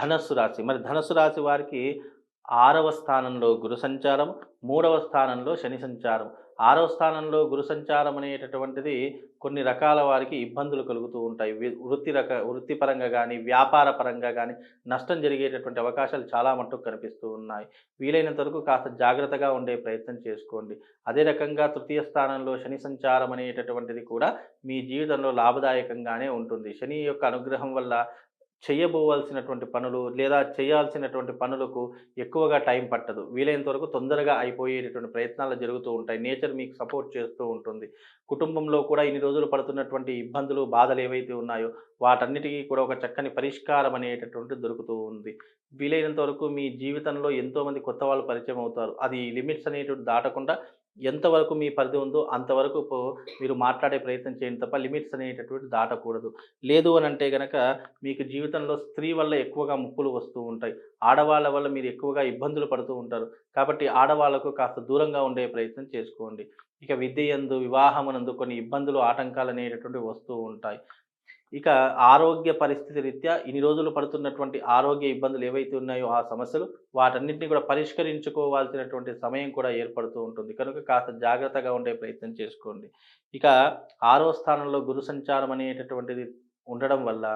ధనస్సు రాశి. మరి ధనస్సు రాశి వారికి ఆరవ స్థానంలో గురు సంచారం మూడవ స్థానంలో శని సంచారం. ఆరవ స్థానంలో గురు సంచారం అనేటటువంటిది కొన్ని రకాల వారికి ఇబ్బందులు కలుగుతూ ఉంటాయి. వృత్తి రక వృత్తిపరంగా కానీ వ్యాపార పరంగా కానీ నష్టం జరిగేటటువంటి అవకాశాలు చాలా మట్టుకు కనిపిస్తూ ఉన్నాయి. వీలైనంత వరకు కాస్త జాగ్రత్తగా ఉండే ప్రయత్నం చేసుకోండి. అదే రకంగా తృతీయ స్థానంలో శని సంచారం అనేటటువంటిది కూడా మీ జీవితంలో లాభదాయకంగానే ఉంటుంది. శని యొక్క అనుగ్రహం వల్ల చేయబోవాల్సినటువంటి పనులు లేదా చేయాల్సినటువంటి పనులకు ఎక్కువగా టైం పట్టదు. వీలైనంత వరకు తొందరగా అయిపోయేటటువంటి ప్రయత్నాలు జరుగుతూ ఉంటాయి. నేచర్ మీకు సపోర్ట్ చేస్తూ ఉంటుంది. కుటుంబంలో కూడా ఇన్ని రోజులు పడుతున్నటువంటి ఇబ్బందులు బాధలు ఏవైతే ఉన్నాయో వాటన్నిటికీ కూడా ఒక చక్కని పరిష్కారం అనేటటువంటి దొరుకుతూ ఉంది. వీలైనంత వరకు మీ జీవితంలో ఎంతోమంది కొత్త వాళ్ళు పరిచయం అవుతారు. అది లిమిట్స్ అనేటువంటి దాటకుండా ఎంతవరకు మీ పరిధి ఉందో అంతవరకు మీరు మాట్లాడే ప్రయత్నం చేయండి తప్ప లిమిట్స్ అనేటటువంటి దాటకూడదు. లేదు అని అంటే గనక మీకు జీవితంలో స్త్రీ వల్ల ఎక్కువగా ముప్పులు వస్తూ ఉంటాయి. ఆడవాళ్ళ వల్ల మీరు ఎక్కువగా ఇబ్బందులు పడుతూ ఉంటారు. కాబట్టి ఆడవాళ్ళకు కాస్త దూరంగా ఉండే ప్రయత్నం చేసుకోండి. ఇక విద్య ఎందు వివాహమునందు కొన్ని ఇబ్బందులు ఆటంకాలు అనేటటువంటివి వస్తూ ఉంటాయి. ఇక ఆరోగ్య పరిస్థితి రీత్యా ఇన్ని రోజులు పడుతున్నటువంటి ఆరోగ్య ఇబ్బందులు ఏవైతే ఉన్నాయో ఆ సమస్యలు వాటన్నింటినీ కూడా పరిష్కరించుకోవాల్సినటువంటి సమయం కూడా ఏర్పడుతూ ఉంటుంది. కనుక కాస్త జాగ్రత్తగా ఉండే ప్రయత్నం చేసుకోండి. ఇక ఆరో స్థానంలో గురు సంచారం అనేటటువంటిది ఉండడం వల్ల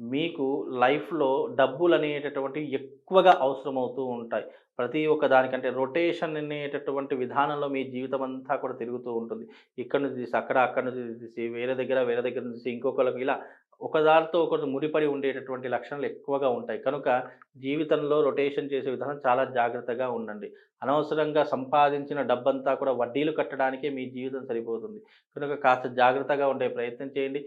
మీకు లైఫ్లో డబ్బులు అనేటటువంటివి ఎక్కువగా అవసరమవుతూ ఉంటాయి. ప్రతి ఒక్క దానికంటే రొటేషన్ అనేటటువంటి విధానంలో మీ జీవితం అంతా కూడా తిరుగుతూ ఉంటుంది. ఇక్కడ నుంచి తీసి అక్కడ అక్కడ నుంచి తీసి వేరే దగ్గర వేరే దగ్గర నుంచి ఇంకొకరికి ఇలా ఒకదానితో ఒకటి ముడిపడి ఉండేటటువంటి లక్షణాలు ఎక్కువగా ఉంటాయి. కనుక జీవితంలో రొటేషన్ చేసే విధానం చాలా జాగ్రత్తగా ఉండండి. అనవసరంగా సంపాదించిన డబ్బంతా కూడా వడ్డీలు కట్టడానికే మీ జీవితం సరిపోతుంది. కనుక కాస్త జాగ్రత్తగా ఉండే ప్రయత్నం చేయండి.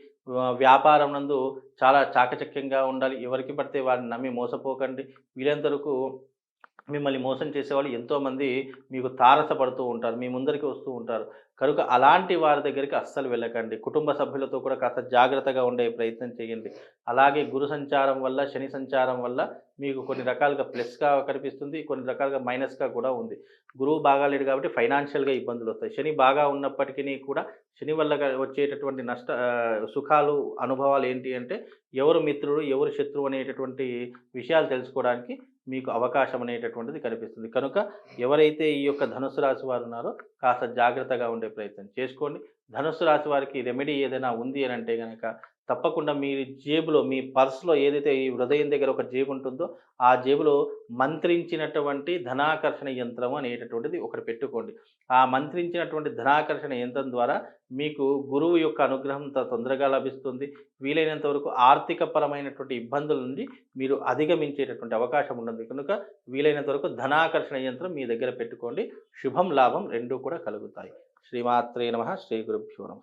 వ్యాపారం నందు చాలా చాకచక్యంగా ఉండాలి. ఎవరికి పడితే వారిని నమ్మి మోసపోకండి. వీలంతరకు మిమ్మల్ని మోసం చేసేవాళ్ళు ఎంతోమంది మీకు తారసపడుతూ ఉంటారు మీ ముందరికి వస్తూ ఉంటారు. కనుక అలాంటి వారి దగ్గరికి అస్సలు వెళ్ళకండి. కుటుంబ సభ్యులతో కూడా కాస్త జాగ్రత్తగా ఉండే ప్రయత్నం చేయండి. అలాగే గురు సంచారం వల్ల శని సంచారం వల్ల మీకు కొన్ని రకాలుగా ప్లస్గా కనిపిస్తుంది కొన్ని రకాలుగా మైనస్గా కూడా ఉంది. గురువు బాగాలేడు కాబట్టి ఫైనాన్షియల్గా ఇబ్బందులు వస్తాయి. శని బాగా ఉన్నప్పటికీ కూడా శని వల్ల వచ్చేటటువంటి నష్ట సుఖాలు అనుభవాలు ఏంటి అంటే ఎవరు మిత్రుడు ఎవరు శత్రువు అనేటటువంటి విషయాలు తెలుసుకోవడానికి మీకు అవకాశం అనేటటువంటిది కనిపిస్తుంది. కనుక ఎవరైతే ఈ యొక్క ధనుసు రాశి వారు ఉన్నారో కాస్త జాగ్రత్తగా ఉండే ప్రయత్నం చేసుకోండి. ధనుసు రాశి వారికి రెమెడీ ఏదైనా ఉంది అని అంటే కనుక తప్పకుండా మీ జేబులో మీ పర్స్లో ఏదైతే ఈ హృదయం దగ్గర ఒక జేబు ఉంటుందో ఆ జేబులో మంత్రించినటువంటి ధనాకర్షణ యంత్రం అనేటటువంటిది ఒకటి పెట్టుకోండి. ఆ మంత్రించినటువంటి ధనాకర్షణ యంత్రం ద్వారా మీకు గురువు యొక్క అనుగ్రహం తొందరగా లభిస్తుంది. వీలైనంత వరకు ఆర్థిక పరమైనటువంటి ఇబ్బందుల నుండి మీరు అధిగమించేటటువంటి అవకాశం ఉంటుంది కనుక వీలైనంత వరకు ధనాకర్షణ యంత్రం మీ దగ్గర పెట్టుకోండి. శుభం లాభం రెండూ కూడా కలుగుతాయి. శ్రీమాత్రే నమ. శ్రీ గురుభ్యో నమ.